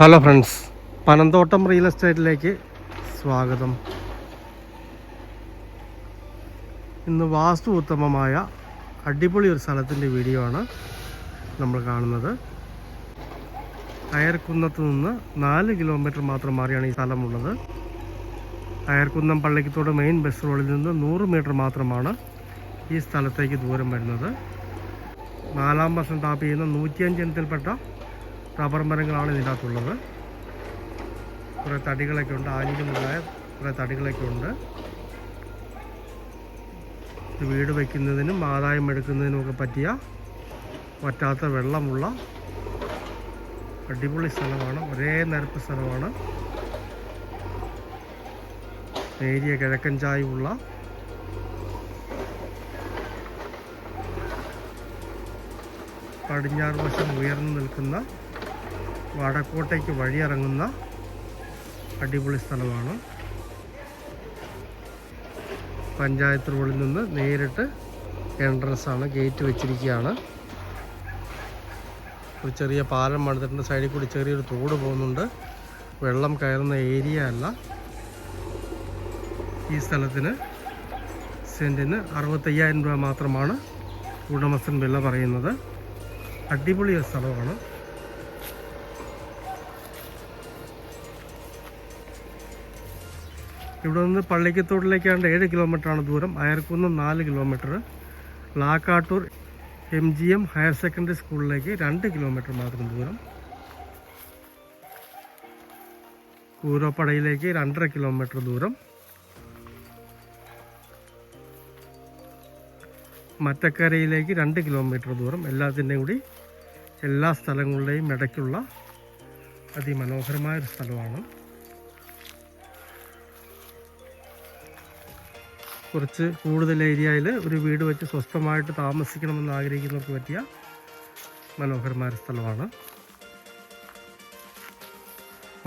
Hello friends Panamthottam real എസ്റ്റേറ്റിലേക്ക് സ്വാഗതം. ഇന്ന് വാസ്തു ഉത്തമമായ അടിപൊളി ഒരു സ്ഥലത്തിന്റെ വീഡിയോ ആണ് നമ്മൾ കാണുന്നത്. അയർക്കുന്നത്ത് നിന്ന് നാല് കിലോമീറ്റർ മാത്രം മാറിയാണ് ഈ സ്ഥലമുള്ളത്. അയർക്കുന്നം പള്ളിക്കത്തോട് മെയിൻ ബസ് റോഡിൽ നിന്ന് നൂറ് മീറ്റർ മാത്രമാണ് ഈ സ്ഥലത്തേക്ക് ദൂരം വരുന്നത്. നാലാം വർഷം ടാപ്പ് ചെയ്യുന്ന നൂറ്റിയഞ്ച് ഇനത്തിൽപ്പെട്ട റബ്ബർ മരങ്ങളാണ് ഇതിന്റെ അകത്തുള്ളത് കുറേ തടികളൊക്കെ ഉണ്ട്. ആഞ്ഞിലി മുതലായ കുറേ തടികളൊക്കെ ഉണ്ട്. വീട് വയ്ക്കുന്നതിനും ആദായം എടുക്കുന്നതിനും ഒക്കെ പറ്റിയ പറ്റാത്ത വെള്ളമുള്ള അടിപൊളി സ്ഥലമാണ്. ഒരേ നിരപ്പ് സ്ഥലമാണ്. നേരിയ കിഴക്കൻ ചായവുള്ള പടിഞ്ഞാറ് വശം ഉയർന്നു നിൽക്കുന്ന വടക്കോട്ടേക്ക് വഴിയിറങ്ങുന്ന അടിപൊളി സ്ഥലമാണ്. പഞ്ചായത്ത് റോഡിൽ നിന്ന് നേരിട്ട് എൻട്രൻസ് ആണ് ഗേറ്റ് വെച്ചിരിക്കുകയാണ്. ഒരു ചെറിയ പാലം പണിതിട്ടുണ്ട് സൈഡിൽ കൂടി ചെറിയൊരു തോട് പോകുന്നുണ്ട്. വെള്ളം കയറുന്ന ഏരിയ അല്ല. ഈ സ്ഥലത്തിന് സെന്റിന് അറുപത്തയ്യായിരം രൂപ മാത്രമാണ് ഉടമസ്ഥൻ വില പറയുന്നത്. അടിപൊളി ഒരു സ്ഥലമാണ്. ഇവിടെ നിന്ന് പള്ളിക്കത്തോട്ടിലേക്കാണ്ട് ഏഴ് കിലോമീറ്ററാണ് ദൂരം. അയർക്കുന്ന് നാല് kilometre. Lakkattoor M G M higher secondary സ്കൂളിലേക്ക് രണ്ട് കിലോമീറ്റർ മാത്രം ദൂരം. കൂരോപ്പടയിലേക്ക് രണ്ടര കിലോമീറ്റർ ദൂരം. മറ്റക്കരയിലേക്ക് രണ്ട് കിലോമീറ്റർ ദൂരം. എല്ലാത്തിന്റെയും കൂടി എല്ലാ സ്ഥലങ്ങളുടെയും ഇടയ്ക്കുള്ള അതിമനോഹരമായൊരു സ്ഥലമാണ്. കുറച്ച് കൂടുതൽ ഏരിയയിൽ ഒരു വീട് വെച്ച് സ്വസ്ഥമായിട്ട് താമസിക്കണമെന്ന് ആഗ്രഹിക്കുന്നവർക്ക് പറ്റിയ മനോഹരമായ സ്ഥലമാണ്.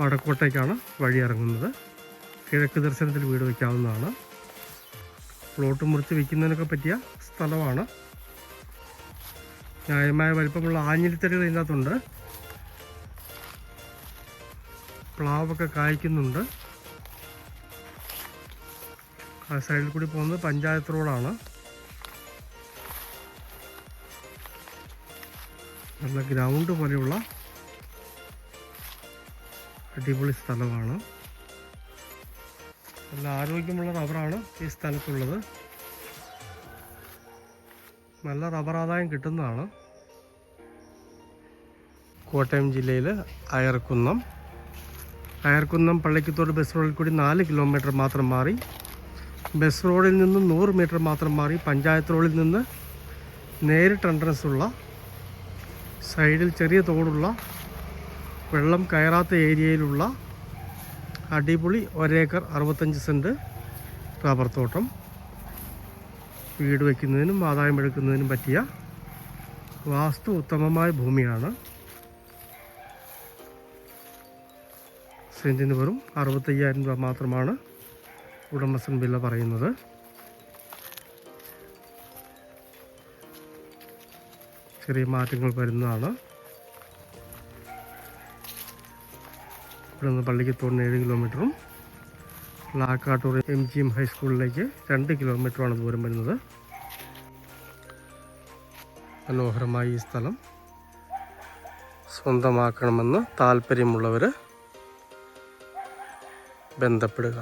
വടക്കോട്ടേക്കാണ് വഴി ഇറങ്ങുന്നത്. കിഴക്ക് ദർശനത്തിൽ വീട് വയ്ക്കാവുന്നതാണ് പ്ലോട്ട് മുറിച്ച് വിൽക്കുന്നതിനൊക്കെ പറ്റിയ സ്ഥലമാണ്. ന്യായമായ വലിപ്പമുള്ള ആഞ്ഞിലിത്തടികൾ ഇതിനകത്തുണ്ട്. പ്ലാവൊക്കെ കായ്ക്കുന്നുണ്ട്. ആ സൈഡിൽ കൂടി പോകുന്നത് പഞ്ചായത്ത് റോഡാണ്. നല്ല ഗ്രൗണ്ട് പോലെയുള്ള അടിപൊളി സ്ഥലമാണ്. നല്ല ആരോഗ്യമുള്ള റബ്ബറാണ് ഈ സ്ഥലത്തുള്ളത്. നല്ല റബ്ബർ ആദായം കിട്ടുന്നതാണ്. കോട്ടയം ജില്ലയിൽ അയർക്കുന്നം അയർക്കുന്നം പള്ളിക്കത്തോട് ബസ് റോഡിൽ കൂടി നാല് കിലോമീറ്റർ മാത്രം മാറി ബസ് റോഡിൽ നിന്ന് നൂറ് മീറ്റർ മാത്രം മാറി പഞ്ചായത്ത് റോഡിൽ നിന്ന് നേരിട്ട് എൻട്രൻസ് ഉള്ള സൈഡിൽ ചെറിയ തോടുള്ള വെള്ളം കയറാത്ത ഏരിയയിലുള്ള അടിപൊളി ഒരേക്കർ അറുപത്തഞ്ച് സെന്റ് റബ്ബർ തോട്ടം. വീട് വയ്ക്കുന്നതിനും ആദായം എടുക്കുന്നതിനും പറ്റിയ വാസ്തു ഉത്തമമായ ഭൂമിയാണ്. സെന്റിന് വെറും അറുപത്തയ്യായിരം രൂപ മാത്രമാണ്. ഉടമസ്ഥൻ വില പറയുന്നത്. ചെറിയ മാറ്റങ്ങൾ വരുന്നതാണ്. ഇവിടെ നിന്ന് പള്ളിക്ക് ഏഴ് കിലോമീറ്ററും ലാക്കാട്ടൂർ എം ജി എം ഹൈസ്കൂളിലേക്ക് രണ്ട് കിലോമീറ്ററാണ് ദൂരം വരുന്നത്. മനോഹരമായ ഈ സ്ഥലം സ്വന്തമാക്കണമെന്ന് താല്പര്യമുള്ളവർ ബന്ധപ്പെടുക.